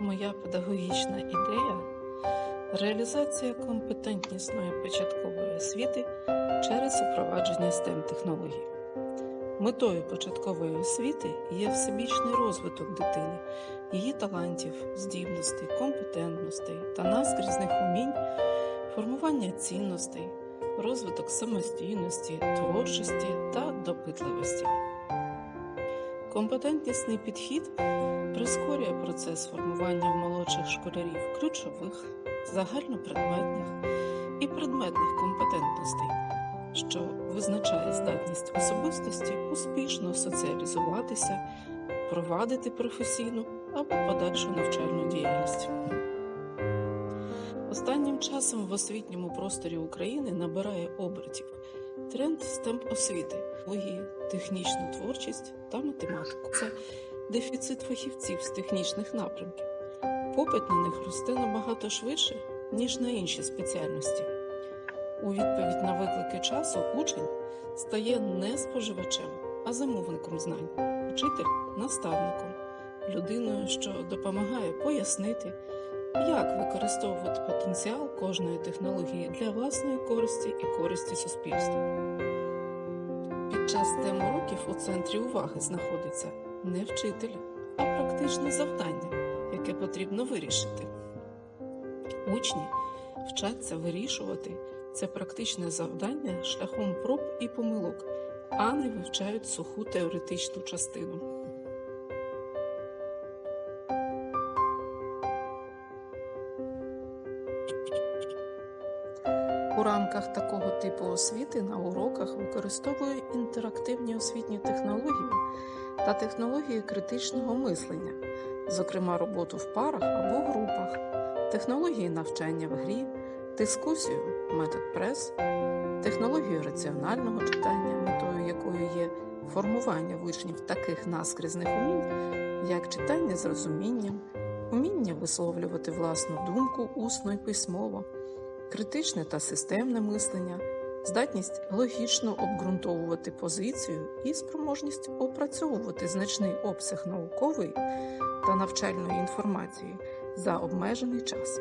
моя педагогічна ідея реалізація компетентнісної початкової освіти через упровадження STEM технологій. Метою початкової освіти є всебічний розвиток дитини, її талантів, здібностей, компетентностей та наскрізних умінь, формування цінностей, розвиток самостійності, творчості та допитливості. Компетентнісний підхід прискорює процес формування в молодших школярів ключових, загальнопредметних і предметних компетентностей, що визначає здатність особистості успішно соціалізуватися, провадити професійну або подальшу навчальну діяльність. Останнім часом в освітньому просторі України набирає обертів тренд STEM освіти, логії, технічну творчість та математику. Це дефіцит фахівців з технічних напрямків. Попит на них росте набагато швидше, ніж на інші спеціальності. У відповідь на виклики часу учень стає не споживачем, а замовником знань, учитель наставником, людиною, що допомагає пояснити, як використовувати потенціал кожної технології для власної користі і користі суспільства. Під час тем уроків у центрі уваги знаходиться не вчитель, а практичне завдання, яке потрібно вирішити. Учні вчаться вирішувати це практичне завдання шляхом проб і помилок, а не вивчають суху теоретичну частину. Рамках такого типу освіти на уроках використовую інтерактивні освітні технології та технології критичного мислення, зокрема роботу в парах або групах, технології навчання в грі, дискусію, метод прес, технологію раціонального читання, метою якої є формування в учнів таких наскрізних умінь, як читання з розумінням, уміння висловлювати власну думку усно і письмово критичне та системне мислення, здатність логічно обґрунтовувати позицію і спроможність опрацьовувати значний обсяг наукової та навчальної інформації за обмежений час.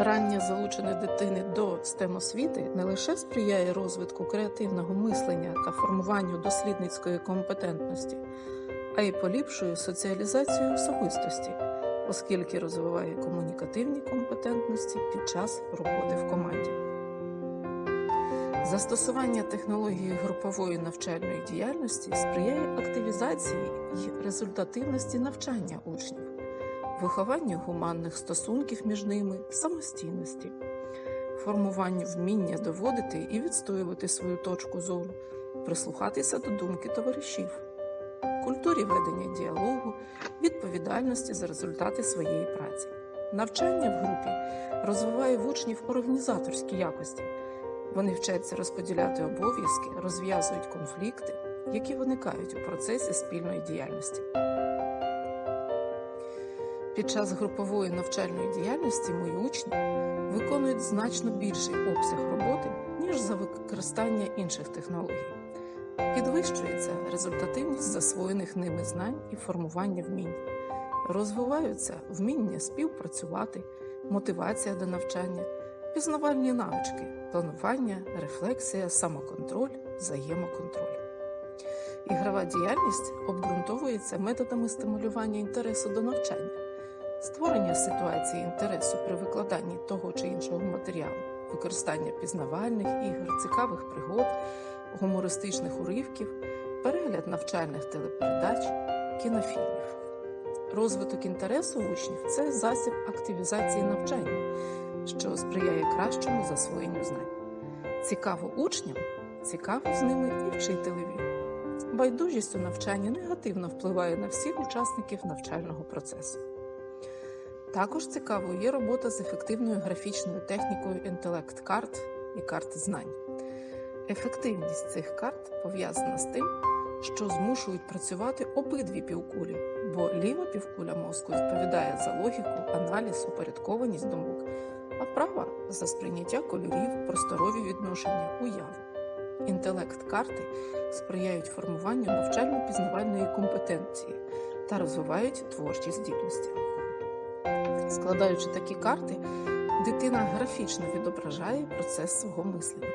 Раннє залучення дитини до STEM освіти не лише сприяє розвитку креативного мислення та формуванню дослідницької компетентності, а й поліпшує соціалізацію особистості оскільки розвиває комунікативні компетентності під час роботи в команді. Застосування технології групової навчальної діяльності сприяє активізації і результативності навчання учнів, вихованню гуманних стосунків між ними, самостійності, формуванню вміння доводити і відстоювати свою точку зору, прислухатися до думки товаришів культурі ведення діалогу, відповідальності за результати своєї праці. Навчання в групі розвиває в учнів організаторські якості. Вони вчаться розподіляти обов'язки, розв'язують конфлікти, які виникають у процесі спільної діяльності. Під час групової навчальної діяльності мої учні виконують значно більший обсяг роботи, ніж за використання інших технологій. Підвищується результативність засвоєних ними знань і формування вмінь, розвиваються вміння співпрацювати, мотивація до навчання, пізнавальні навички, планування, рефлексія, самоконтроль, взаємоконтроль. Ігрова діяльність обґрунтовується методами стимулювання інтересу до навчання, створення ситуації інтересу при викладанні того чи іншого матеріалу, використання пізнавальних ігор, цікавих пригод гумористичних уривків, перегляд навчальних телепередач, кінофільмів. Розвиток інтересу учнів це засіб активізації навчання, що сприяє кращому засвоєнню знань. Цікаво учням, цікаво з ними і вчителеві. Байдужість у навчанні негативно впливає на всіх учасників навчального процесу. Також цікавою є робота з ефективною графічною технікою інтелект карт і карт знань. Ефективність цих карт пов'язана з тим, що змушують працювати обидві півкулі, бо ліва півкуля мозку відповідає за логіку, аналіз, упорядкованість думок, а права за сприйняття кольорів, просторові відношення, уяву. Інтелект карти сприяють формуванню навчально-пізнавальної компетенції, та розвивають творчі здібності. Складаючи такі карти, дитина графічно відображає процес свого мислення.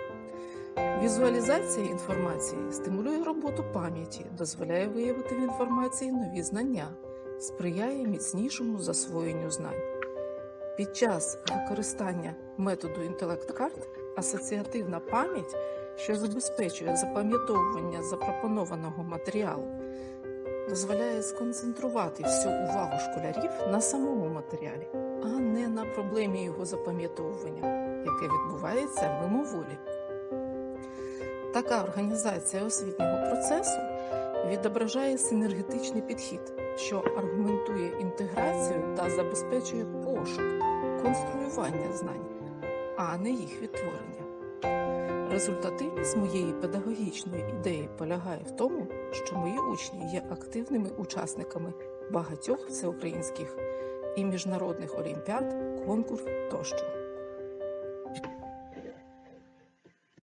Візуалізація інформації стимулює роботу пам'яті, дозволяє виявити в інформації нові знання, сприяє міцнішому засвоєнню знань. Під час використання методу інтелект-карт асоціативна пам'ять, що забезпечує запам'ятовування запропонованого матеріалу, дозволяє сконцентрувати всю увагу школярів на самому матеріалі, а не на проблемі його запам'ятовування, яке відбувається мимоволі. Така організація освітнього процесу відображає синергетичний підхід, що аргументує інтеграцію та забезпечує пошук, конструювання знань, а не їх відтворення. Результативність моєї педагогічної ідеї полягає в тому, що мої учні є активними учасниками багатьох всеукраїнських і міжнародних олімпіад, конкурсів тощо.